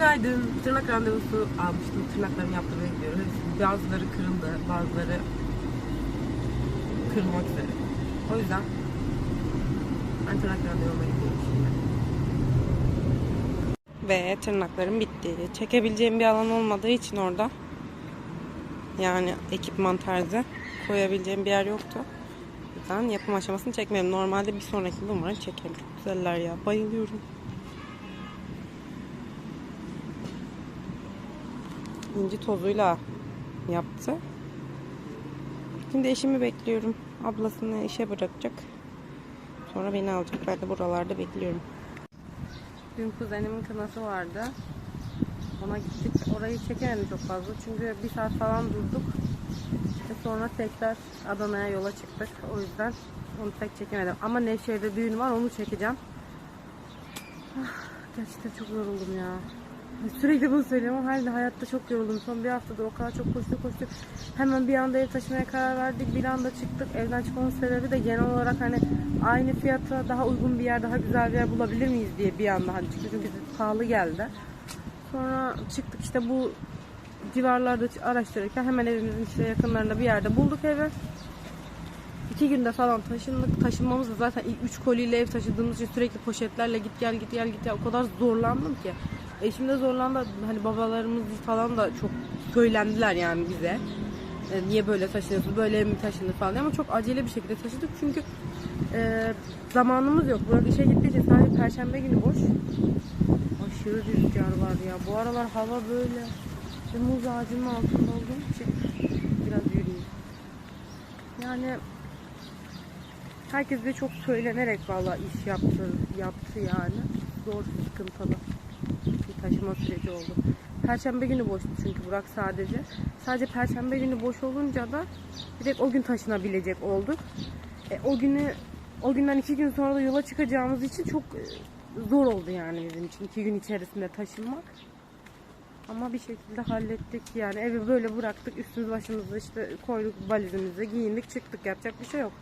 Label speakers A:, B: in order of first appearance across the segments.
A: Günaydın. Tırnak randevusu almıştım. Tırnaklarımı yaptırmaya gidiyorum. Bazıları kırıldı, bazıları kırılmak üzere. O yüzden ben tırnak randevuma gidiyorum şimdi. Ve tırnaklarım bitti. Çekebileceğim bir alan olmadığı için orada yani ekipman tarzı koyabileceğim bir yer yoktu. O yapım aşamasını çekmedim. Normalde bir sonrakinde umarım çekerim. Çok güzeller ya. Bayılıyorum. İnci tozuyla yaptı. Şimdi eşimi bekliyorum. Ablasını işe bırakacak. Sonra beni alacak. Ben de buralarda bekliyorum. Dün kuzenimin kınası vardı. Ona gittik. Orayı çekemedim çok fazla. Çünkü bir saat falan durduk. Ve sonra tekrar Adana'ya yola çıktık. O yüzden onu pek çekemedim. Ama Nevşehir'de düğün var. Onu çekeceğim. Ah, Gerçekten çok yoruldum ya. Sürekli bunu söylüyorum ama hala hayatta çok yoruldum. Son bir haftadır o kadar çok koştuk koştuk. Hemen bir anda ev taşımaya karar verdik. Bir anda çıktık. Evden çıkmamın sebebi de genel olarak hani aynı fiyata daha uygun bir yer, daha güzel bir yer bulabilir miyiz diye bir anda hani çıktık. Çünkü bize pahalı geldi. Sonra çıktık işte bu civarlarda araştırırken hemen evimizin işte yakınlarında bir yerde bulduk evi. İki günde falan taşındık. Taşınmamız da zaten ilk üç koliyle ev taşıdığımız için sürekli poşetlerle git gel git gel git gel o kadar zorlandım ki. Eşim de zorlandı. Hani babalarımız falan da çok söylendiler yani bize. E, niye böyle taşınıyorsun, böyle mi taşınır falan ama çok acele bir şekilde taşıdık çünkü e, zamanımız yok. Burada işe gittiği için sadece perşembe günü boş. Aşırı rüzgar var ya. Bu aralar hava böyle. Ve muz ağacının altında olduğum için biraz yürüyeyim. Yani herkes de çok söylenerek valla iş yaptı, yaptı yani. Zor, sıkıntılı taşıma süreci oldu. Perşembe günü boştu çünkü Burak sadece. Sadece perşembe günü boş olunca da direkt o gün taşınabilecek olduk. E, o günü o günden iki gün sonra da yola çıkacağımız için çok e, zor oldu yani bizim için iki gün içerisinde taşınmak. Ama bir şekilde hallettik yani evi böyle bıraktık üstümüz başımızı işte koyduk valizimizi giyindik çıktık yapacak bir şey yok.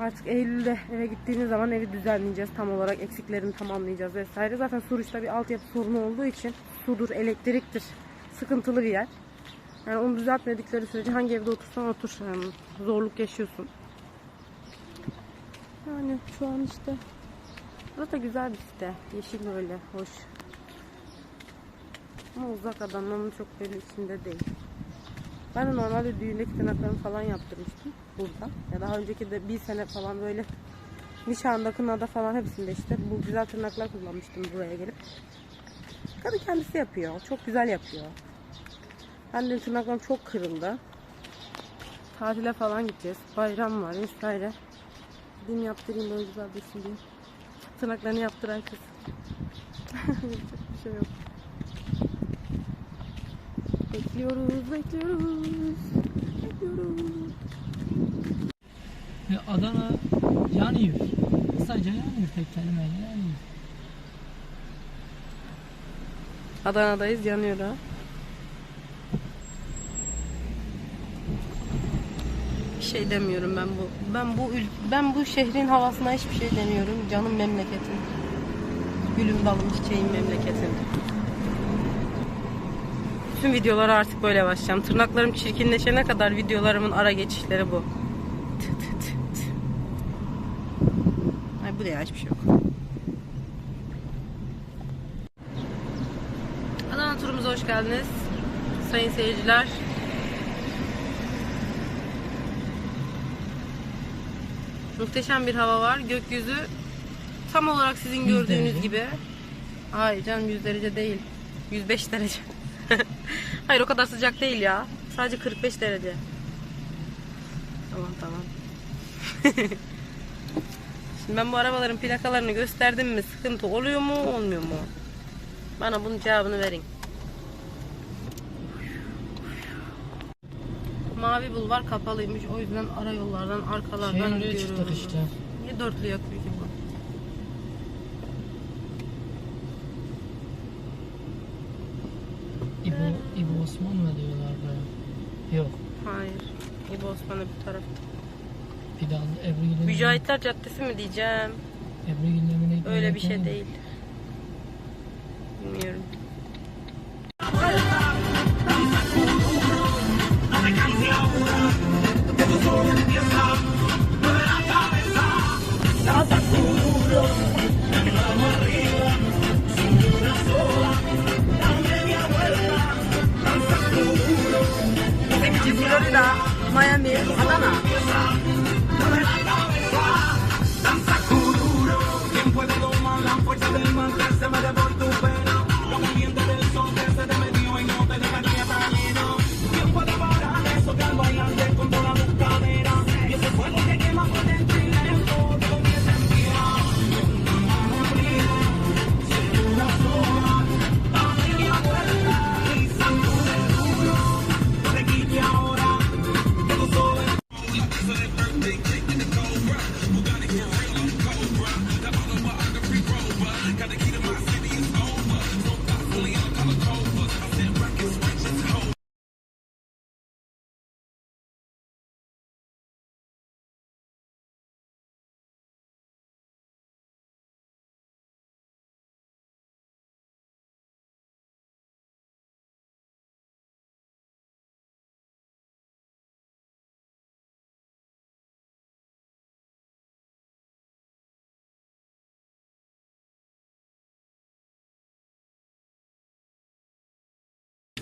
A: Artık Eylül'de eve gittiğimiz zaman evi düzenleyeceğiz tam olarak eksiklerini tamamlayacağız vesaire. Zaten Suruç'ta bir altyapı sorunu olduğu için sudur, elektriktir sıkıntılı bir yer. Yani onu düzeltmedikleri sürece hangi evde otursan otur yani zorluk yaşıyorsun. Yani şu an işte burası da güzel bir site. Yeşil böyle hoş. Ama uzak Adana'nın çok böyle içinde değil. Ben de normalde düğündeki tırnaklarımı falan yaptırmıştım burada. Ya daha önceki de bir sene falan böyle nişanda, kınada falan hepsinde işte bu güzel tırnaklar kullanmıştım buraya gelip. Kadın kendisi yapıyor. Çok güzel yapıyor. Ben de tırnaklarım çok kırıldı. Tatile falan gideceğiz. Bayram var vesaire. Gideyim yaptırayım böyle güzel dursun diye. Tırnaklarını yaptıran kız. Yapacak şey yok. Bekliyoruz, bekliyoruz. Bekliyoruz.
B: Ve Adana yanıyor. Kısaca yanıyor tek kelimeyle yanıyor.
A: Adana'dayız, yanıyor ha. Bir şey demiyorum ben bu. Ben bu ül- ben bu şehrin havasına hiçbir şey demiyorum. Canım memleketim. Gülüm dalım çiçeğim memleketim. Bütün videolara artık böyle başlayacağım. Tırnaklarım çirkinleşene kadar videolarımın ara geçişleri bu. Tı tı tı tı. Ay bu da ya hiçbir şey yok. Adana turumuza hoş geldiniz. Sayın seyirciler. Muhteşem bir hava var. Gökyüzü tam olarak sizin gördüğünüz
B: derece.
A: gibi. Hayır canım 100 derece değil. 105 derece. Hayır o kadar sıcak değil ya. Sadece 45 derece. Tamam tamam. Şimdi ben bu arabaların plakalarını gösterdim mi sıkıntı oluyor mu olmuyor mu? Bana bunun cevabını verin. Mavi bulvar kapalıymış. O yüzden ara yollardan, arkalardan
B: Şey oraya
A: gidiyoruz.
B: çıktık işte.
A: Niye dörtlü yakıyor ki bu?
B: İbo, Osman mı diyorlar böyle? Yok.
A: Hayır. İbo Osman'ı bir tarafta.
B: Bir daha Ebru
A: Mücahitler Caddesi mi diyeceğim?
B: Ebru Gündem'ine
A: Öyle bir şey değil. Bilmiyorum.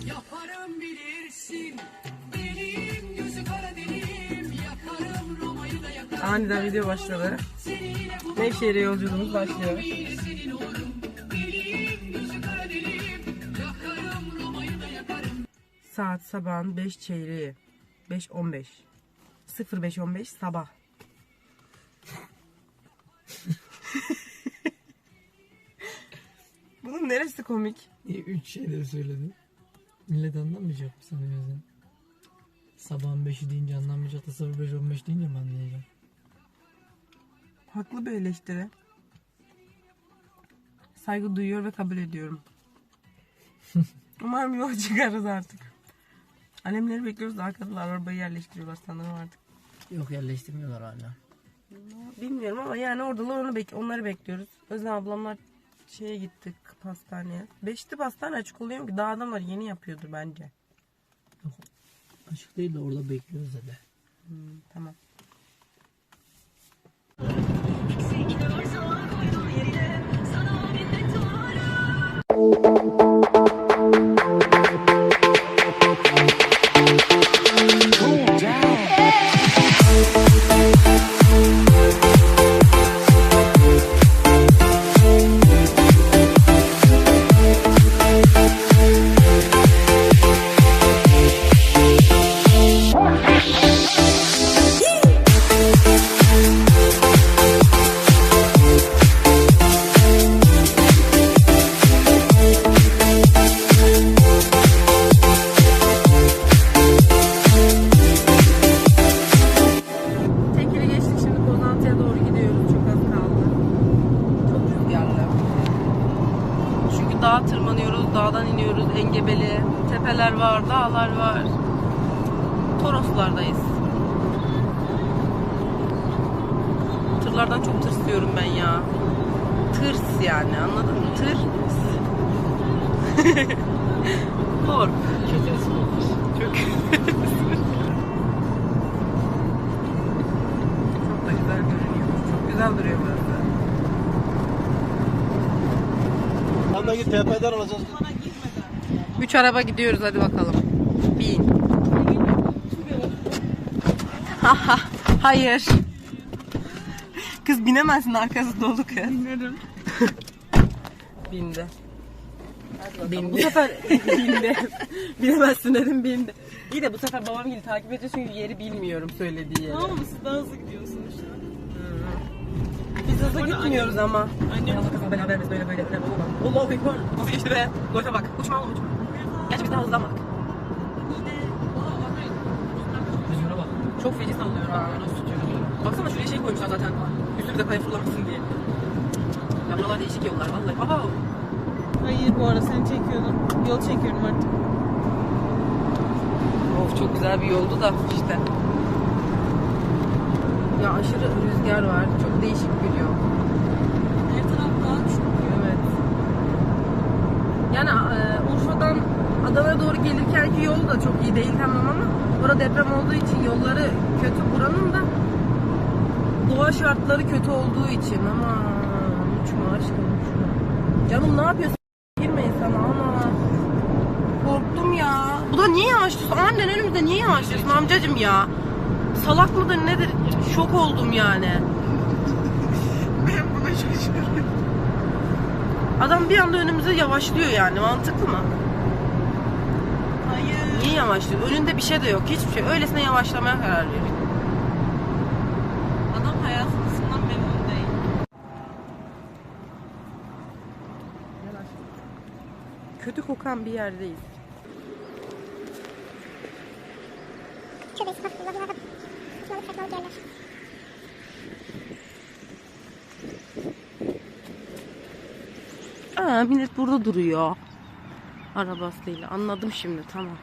C: Yaparım bilirsin Deliyim gözü kara deliyim Yakarım Roma'yı da yakarım
A: Aniden video başladı. Nevşehir'e yolculuğumuz başlıyor. Saat sabahın 5 çeyreği. 5.15. 05.15 sabah. Bunun neresi komik?
B: Niye üç şeyleri söyledin? Millet anlamayacak mı sanıyorsun? Sabahın 5'i deyince anlamayacak da 05.15 deyince mi anlayacak?
A: Haklı bir eleştiri. Saygı duyuyor ve kabul ediyorum. Umarım yol çıkarız artık. Annemleri bekliyoruz da arkadılar arabayı yerleştiriyorlar sanırım artık.
B: Yok yerleştirmiyorlar hala.
A: Bilmiyorum ama yani oradalar onu bek onları bekliyoruz. Özlem ablamlar şeye gittik pastaneye. Beşti pastane açık oluyor mu ki? Daha adamlar yeni yapıyordur bence.
B: Açık değil de orada bekliyoruz hadi.
A: Hmm, tamam. Güzel duruyor burası.
D: Git tepeden alacağız.
A: Üç araba gidiyoruz hadi bakalım. Bin. Haha, Hayır. Kız binemezsin arkası dolu kız. Binerim. Bindi. Bindi. Bu sefer bindi. Binemezsin dedim bindi. İyi de bu sefer babam gibi takip ediyor çünkü yeri bilmiyorum söylediği yeri.
E: Tamam mı? Siz daha hızlı gidiyorsunuz.
A: Biz hızlı gitmiyoruz ama. Annem Allah kızım beraber biz böyle böyle böyle Allah Allahu Ekber. Nasıl geçti be? Golfe bak. Uçma oğlum uçma. Gerçi biz daha hızlanmadık. Çok feci sallıyor ha. Nasıl tutuyor? Baksana şuraya şey koymuşlar zaten. Üstümüze kaya fırlamasın diye. Ya buralar değişik yollar vallahi. Aha.
E: Hayır bu arada seni çekiyordum. Yol çekiyorum artık.
A: Of çok güzel bir yoldu da işte. Ya aşırı rüzgar var. Çok değişik bir yol.
E: Her taraf daha çok.
A: Evet. Yani e, Urfa'dan Adana'ya doğru gelirkenki yol da çok iyi değil tamam ama orada deprem olduğu için yolları kötü buranın da doğa şartları kötü olduğu için ama uçma aşkım uçma. Canım ne yapıyorsun? Girmeyin sana ana. Korktum ya. Bu da niye yavaşlıyorsun? Annen önümüzde niye yavaşlıyorsun amcacım ya? Salak mıdır nedir? Şok oldum yani.
E: Ben buna şaşırıyorum.
A: Adam bir anda önümüze yavaşlıyor yani mantıklı mı?
E: Hayır.
A: Niye yavaşlıyor? Önünde bir şey de yok. Hiçbir şey. Öylesine yavaşlamaya karar veriyor.
E: Adam hayatımızdan memnun değil.
A: Kötü kokan bir yerdeyiz. Aa, millet burada duruyor. Arabasıyla. Anladım şimdi tamam.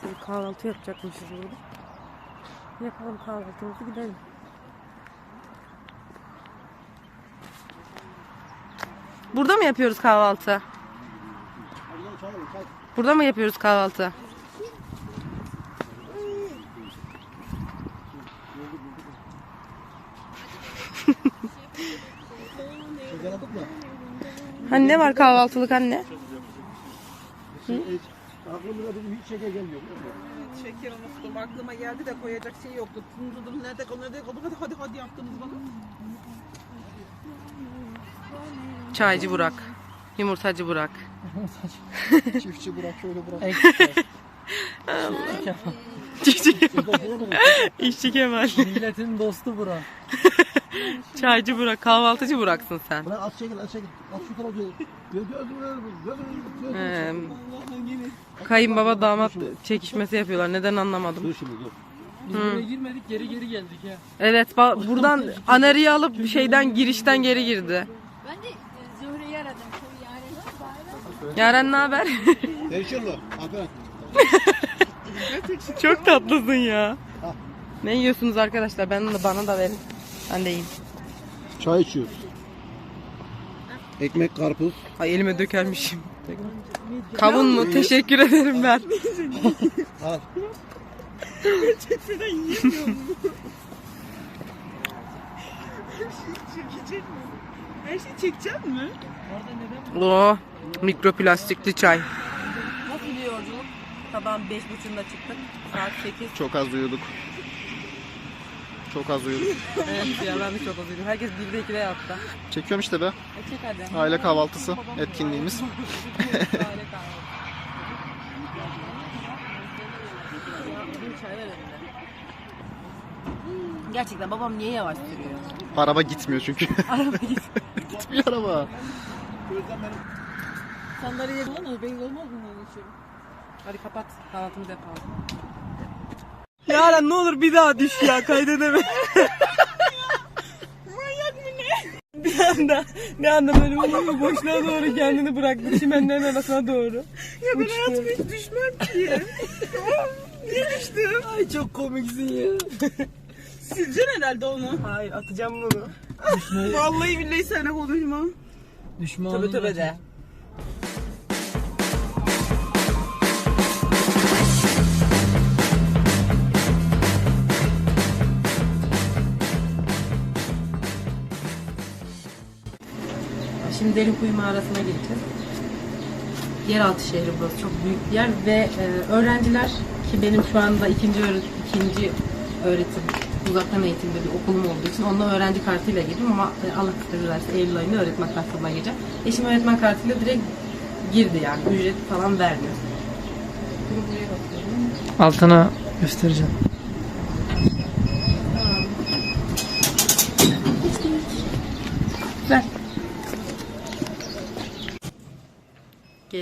A: Şimdi kahvaltı yapacakmışız burada. Yapalım kahvaltımızı gidelim. Burada mı yapıyoruz kahvaltı? Burada mı yapıyoruz kahvaltı? Hani ne var kahvaltılık anne?
D: Aklımda benim hiç şeker gelmiyor.
E: Şeker unuttum. Aklıma geldi de koyacak şey yoktu. Tunudum nerede nerede kaldı. Hadi hadi hadi yaptınız bakın.
A: Çaycı Burak. Yumurtacı Burak.
D: Çiftçi bırak şöyle bırak.
A: İşçi Kemal.
B: Milletin dostu bura.
A: Çaycı Burak. Kahvaltıcı Burak'sın sen.
D: Bırak az çekil az çekil. Az şu tarafa. Gel gözüm gözüm.
A: Ee, kayınbaba damat çekişmesi yapıyorlar. Neden anlamadım.
D: Dur şimdi dur.
B: Biz buraya girmedik geri geri geldik ya.
A: Evet ba- buradan anarıyı alıp şeyden girişten geri girdi.
F: Ben de e, Zühre'yi aradım. Şu.
A: Yaren ne haber?
D: Aferin.
A: Çok tatlısın ya. Ne yiyorsunuz arkadaşlar? Ben de bana da verin. Ben de yiyeyim.
D: Çay içiyoruz. Ekmek karpuz.
A: Ay elime dökermişim. Kavun mu? Teşekkür ederim ben.
D: Al.
E: Çekmeden yiyemiyorum. Çekecek mi? Her şeyi çekecek mi?
A: Oo, mikroplastikli çay. Nasıl bir yolculuk? Sabahın beş buçuğunda çıktık. Saat 8.
G: Çok az uyuduk. Çok az uyuduk.
A: Evet ya ben de çok azıydım. Herkes 1'de 2'de yattı.
G: Çekiyorum işte be.
A: E çek hadi.
G: Aile kahvaltısı etkinliğimiz.
A: Gerçekten babam niye yavaş sürüyor?
G: Araba gitmiyor çünkü.
A: Araba git.
G: Gitmiyor araba.
E: Sandalye olmaz belli olmaz mı?
A: Hadi kapat. Kahvaltımızı yapalım. Yaren ne olur bir daha düş ya kaydedeme. Manyak mı ne? Bir anda, bir anda böyle uyuyor boşluğa doğru kendini bıraktı. Çimenlerin arasına doğru.
E: Ya ben hayatımda hiç düşmem ki. Niye düştüm?
A: Ay çok komiksin ya.
E: Sileceksin herhalde onu.
A: Hayır atacağım bunu.
E: Vallahi billahi seninle konuşmam.
B: Düşman
A: Töbe töbe de. Şimdi Derinkuyu mağarasına gideceğiz. Yeraltı şehri burası çok büyük bir yer ve e, öğrenciler ki benim şu anda ikinci öğret ikinci öğretim uzaktan eğitimde bir okulum olduğu için onunla öğrenci kartıyla girdim ama e, Allah kısmet ederse Eylül ayında öğretmen kartıyla gireceğim. Eşim öğretmen kartıyla direkt girdi yani ücret falan vermiyor. Şimdi buraya bakıyorum.
B: Altına göstereceğim.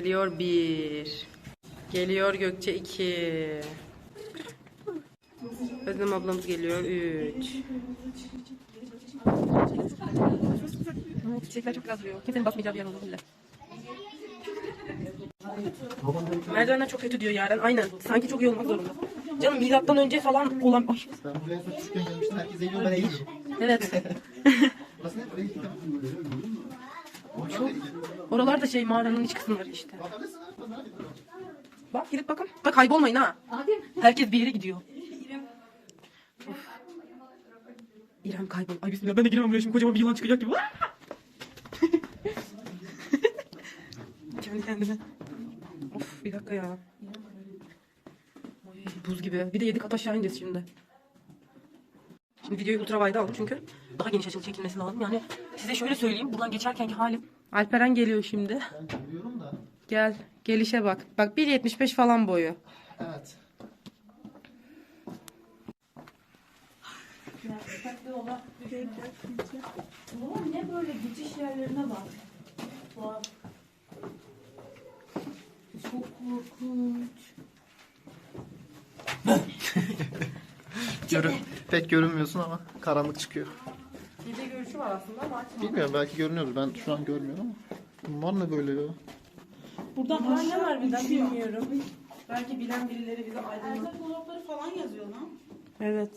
A: Geliyor bir. Geliyor Gökçe iki. Özlem ablamız geliyor üç. Çiçekler çok yazıyor. Kimsenin basmayacağı bir yer olur bile. Merdivenler çok kötü diyor Yaren. Aynen. Sanki çok iyi olmak zorunda. Canım milattan önce falan olan... Ay,
G: Ben buraya küçükken gelmiştim. Herkes eğiliyor ben eğiliyorum.
A: evet.
G: Burası ne? Buraya gittim.
A: Çok Oralar da şey mağaranın iç kısımları işte. Bak girip bakın. Bak kaybolmayın ha. Herkes bir yere gidiyor. Of. İrem kaybol. Ay bismillah ben de giremem buraya şimdi kocaman bir yılan çıkacak gibi. Kendi kendime. Of bir dakika ya. Buz gibi. Bir de yedi kat aşağı ineceğiz şimdi. Şimdi videoyu ultra wide aldım çünkü daha geniş açılı çekilmesi lazım. Yani size şöyle söyleyeyim. Buradan geçerkenki halim. Alperen geliyor şimdi.
G: Ben biliyorum da.
A: Gel. Gelişe bak. Bak 1.75 falan boyu.
G: Evet.
F: Oğlum ne böyle geçiş yerlerine bak. Bak. Çok korkunç.
G: Görün. Pek görünmüyorsun ama karanlık çıkıyor.
A: Görüşü var aslında ama açma.
G: Bilmiyorum belki görünüyordur. Ben şu an görmüyorum ama. Bunlar ne böyle ya?
E: Buradan
A: Bunlar ne
E: aşağı
A: var
E: uçuyor.
A: bilmiyorum. Belki bilen birileri bize aydınlat.
E: Erzak dolapları falan yazıyor lan.
A: Evet.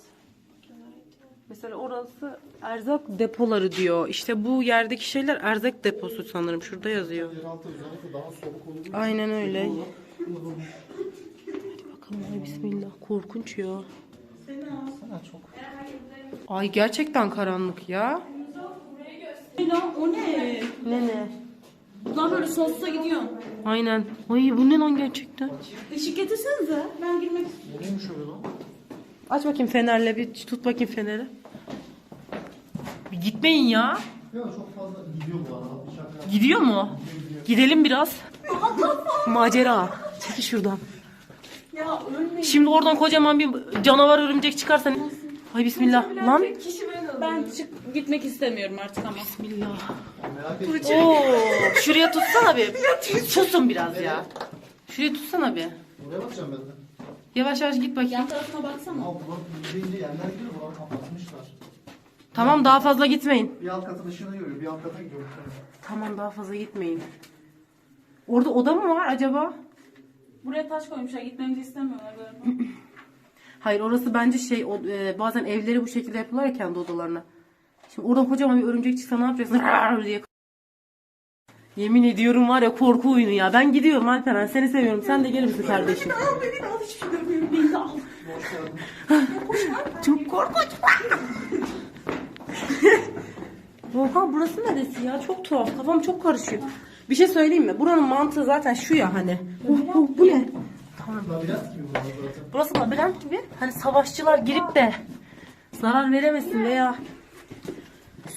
A: Mesela orası erzak depoları diyor. İşte bu yerdeki şeyler erzak deposu sanırım. Şurada yazıyor.
G: Yeraltı özellikle daha soğuk olur.
A: Aynen öyle. Hadi bakalım ay bismillah. Korkunç ya.
G: Sana çok.
A: Ay gerçekten karanlık ya.
E: Lan o ne?
A: Ne ne?
E: Buradan böyle sonsuza gidiyorsun.
A: Aynen. Ay bu ne lan gerçekten?
E: Işık getirsenize. Ben girmek istiyorum.
G: Bu neymiş öyle lan?
A: Aç bakayım fenerle bir tut bakayım feneri. Bir gitmeyin ya.
G: Ya çok fazla gidiyor bu arada. Şaka.
A: Gidiyor mu? Gidelim biraz. Macera. Çekil şuradan.
E: Ya ölmeyin.
A: Şimdi oradan kocaman bir canavar örümcek çıkarsa. Ay bismillah. Lan.
F: Ben çık gitmek istemiyorum artık ama.
A: Bismillah. Oo, şuraya tutsana bir. Susun biraz ya. Şuraya tutsana bir.
G: Buraya bakacağım ben de.
A: Yavaş yavaş git bakayım.
F: Yan tarafına baksana.
G: Ama buradan gidince yerler gidiyor. Buradan kapatmışlar.
A: Tamam daha fazla gitmeyin.
G: Bir alt katın ışığını görüyor. Bir alt kata gidiyor.
A: Tamam daha fazla gitmeyin. Orada oda mı var acaba?
F: Buraya taş koymuşlar. Gitmemizi istemiyorlar galiba.
A: Hayır orası bence şey o, e, bazen evleri bu şekilde yapıyorlar ya kendi odalarına. Şimdi oradan kocaman bir örümcek çıksa ne yapacaksın? Rar diye. Yemin ediyorum var ya korku oyunu ya. Ben gidiyorum Alperen seni seviyorum. Sen de gelir misin kardeşim?
E: Al beni al hiçbir şey görmüyorum. Beni al.
A: Çok korkunç. Volkan burası neresi ya? Çok tuhaf. Kafam çok karışıyor. Bir şey söyleyeyim mi? Buranın mantığı zaten şu ya hani. Bu, bu, bu ne?
G: Labirent gibi burada zaten.
A: Burası labirent gibi. Hani savaşçılar girip de zarar veremesin veya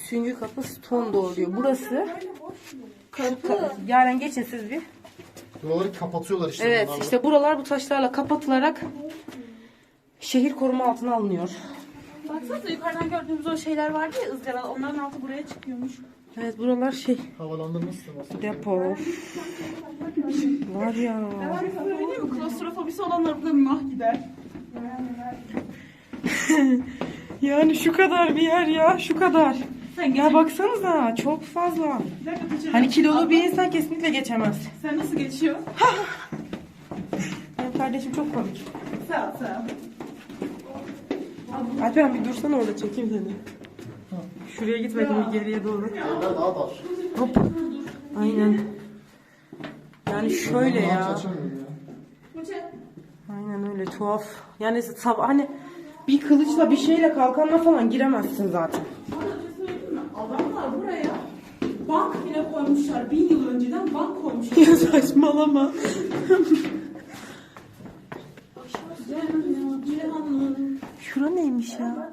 A: süngü kapı stone door diyor. Burası kapı. Yaren geçin siz bir.
G: Buraları kapatıyorlar işte.
A: Evet
G: bunlarla.
A: işte buralar bu taşlarla kapatılarak şehir koruma altına alınıyor.
F: Baksanıza yukarıdan gördüğümüz o şeyler vardı ya ızgara. Onların altı buraya çıkıyormuş.
A: Evet buralar şey
G: Havalandırma sistemi aslında.
A: depo. Var ya.
E: Söyleyeyim mi? Klostrofobisi olanlar burada mah gider.
A: Yani şu kadar bir yer ya şu kadar.
E: Sen
A: Ya baksanıza çok fazla.
E: Bir dakika Tuğçe.
A: Hani kilolu bir insan kesinlikle geçemez.
E: Sen nasıl geçiyor?
A: Benim kardeşim çok komik.
E: Sağ ol, sağ ol.
A: Alperen bir dursana orada çekeyim seni. Şuraya git bakayım bir geriye doğru.
G: Yerler daha dar.
A: Hop. Aynen. Yani şöyle ya. Aynen öyle tuhaf. Yani sabah hani bir kılıçla bir şeyle kalkanla falan giremezsin zaten.
E: Adamlar buraya bank bile koymuşlar. Bin yıl önceden bank koymuşlar.
A: Ya saçmalama. Şura neymiş ya?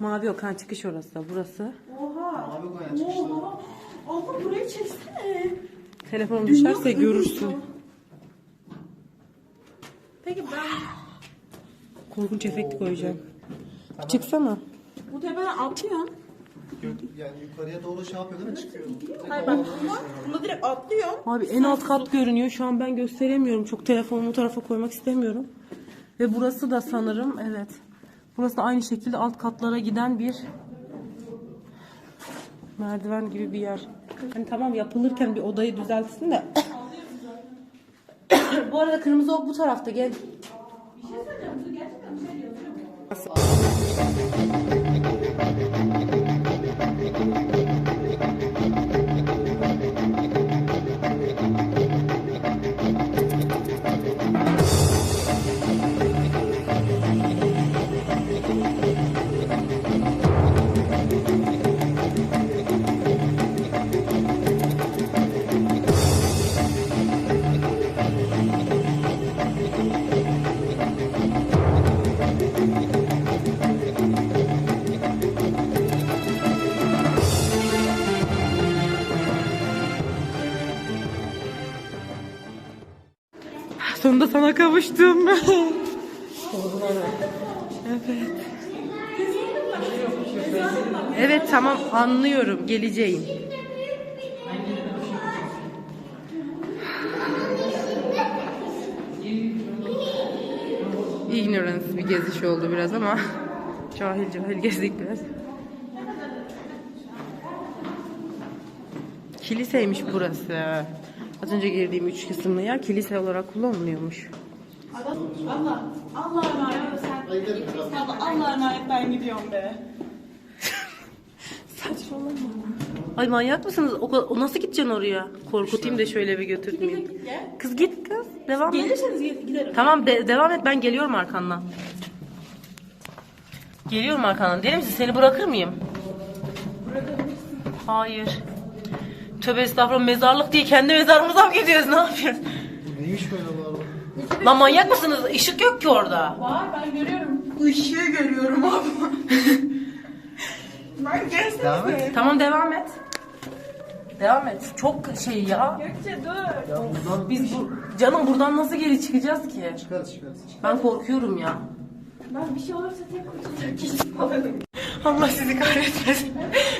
A: Mavi Okan çıkış orası. Burası.
E: Oha.
G: Abi koyan çıkışları.
E: Oha. Allah burayı çeksene.
A: Telefon düşerse görürsün.
E: Peki ben
A: Korkunç efekt koyacağım. Çıksana.
E: bu tepeden atlıyorum.
G: Yani yukarıya doğru şey yapıyor değil mi? Çıkıyor.
E: Hayır bak bunda, bunda direkt atlıyorum.
A: Abi en alt kat görünüyor. Şu an ben gösteremiyorum. Çok telefonumu bu tarafa koymak istemiyorum. Ve burası da sanırım evet. Burası da aynı şekilde alt katlara giden bir merdiven gibi bir yer. Hani tamam yapılırken bir odayı düzeltsin de. bu arada kırmızı ok bu tarafta gel. Sonunda kavuştum. evet. Evet tamam anlıyorum geleceğim. Ignorance bir geziş oldu biraz ama cahil cahil gezdik biraz. Kiliseymiş burası. Az önce girdiğim üç kısımlı yer kilise olarak kullanılmıyormuş.
F: Allah. Allah'a emanet sen. Allah, Allah'a emanet ben gidiyorum be.
A: Saçmalama. Ay manyak mısınız? O, o nasıl gideceksin oraya? Korkutayım da şöyle bir götürmeyeyim. Kız git kız. Devam et.
F: Gelirseniz gel- giderim.
A: Tamam de- devam et ben geliyorum arkandan. Geliyorum arkandan. Deli misin? Seni bırakır mıyım? Hayır. Tövbe estağfurullah mezarlık diye kendi mezarımıza mı gidiyoruz? Ne yapıyoruz?
G: Neymiş böyle var?
A: Lan manyak mısınız? Işık yok ki orada.
F: Var ben görüyorum.
E: Işığı görüyorum abla. ben gelsene.
A: Tamam devam et. Devam et. Çok şey ya.
F: Gökçe dur.
A: Biz bu, canım buradan nasıl geri çıkacağız ki?
G: Çıkarız çıkarız.
A: Ben korkuyorum ya.
F: Ben bir şey olursa tek kurtulacağım.
A: Allah sizi kahretmesin.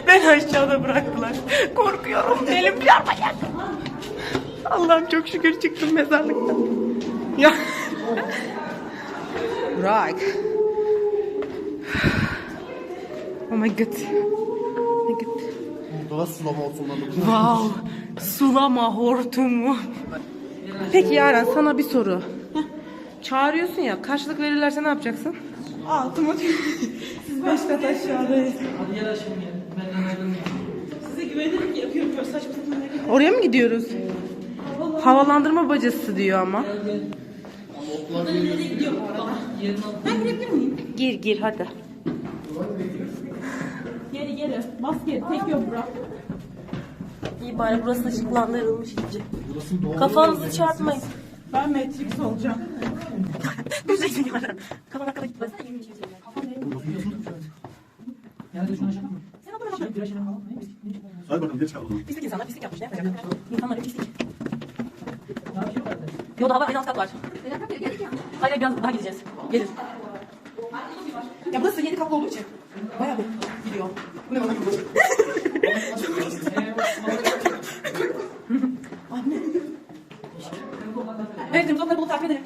A: Beni aşağıda bıraktılar. Korkuyorum. Elim bir manyak. Allah'ım çok şükür çıktım mezarlıktan. Ya. Bırak. Oh my god. Oh my god.
G: Daha sulama lan.
A: Wow. Sulama hortumu. Peki Yaren sana bir soru. Çağırıyorsun ya karşılık verirlerse ne yapacaksın?
E: Altıma Siz beş kat aşağıdayız.
B: Hadi gel aşkım gel. Benden ayrılmayın.
E: Size güvenerek yapıyorum böyle saçma sapan.
A: Oraya mı gidiyoruz? Havalandırma bacası diyor ama.
E: Nereye gidiyor bu arada? Ben girebilir miyim?
A: Gir gir hadi.
F: Geri geri. Bas geri. Tek yok bırak.
A: İyi bari burası ışıklandırılmış iyice. Kafanızı çarpmayın.
E: Ben Matrix olacağım.
A: Güzel Yaren. Kafan arkada gitmez.
B: Gel de şuna aşağı mı? Şey, şeyler alalım. Ne? Ne?
D: Hadi bakalım geç kaldım.
A: Pislik insanlar pislik yapmış. Ne yapacak? İnsanlar pislik.
B: Daha bir şey yok zaten.
A: Yo daha var en alt kat var. Hayır biraz daha gideceğiz. Gelin.
E: Ya burası yeni kapı olduğu için. Bayağı bir gidiyor. Bu ne bana gidiyor?
A: Evet kırmızı okları bulup takip edelim.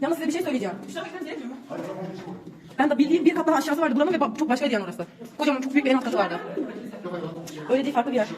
A: Yalnız size bir şey söyleyeceğim. Ben de bildiğim bir kat daha aşağısı vardı buranın ve çok başkaydı yani orası. Kocaman çok büyük bir en alt katı vardı. Öyle değil farklı bir yer.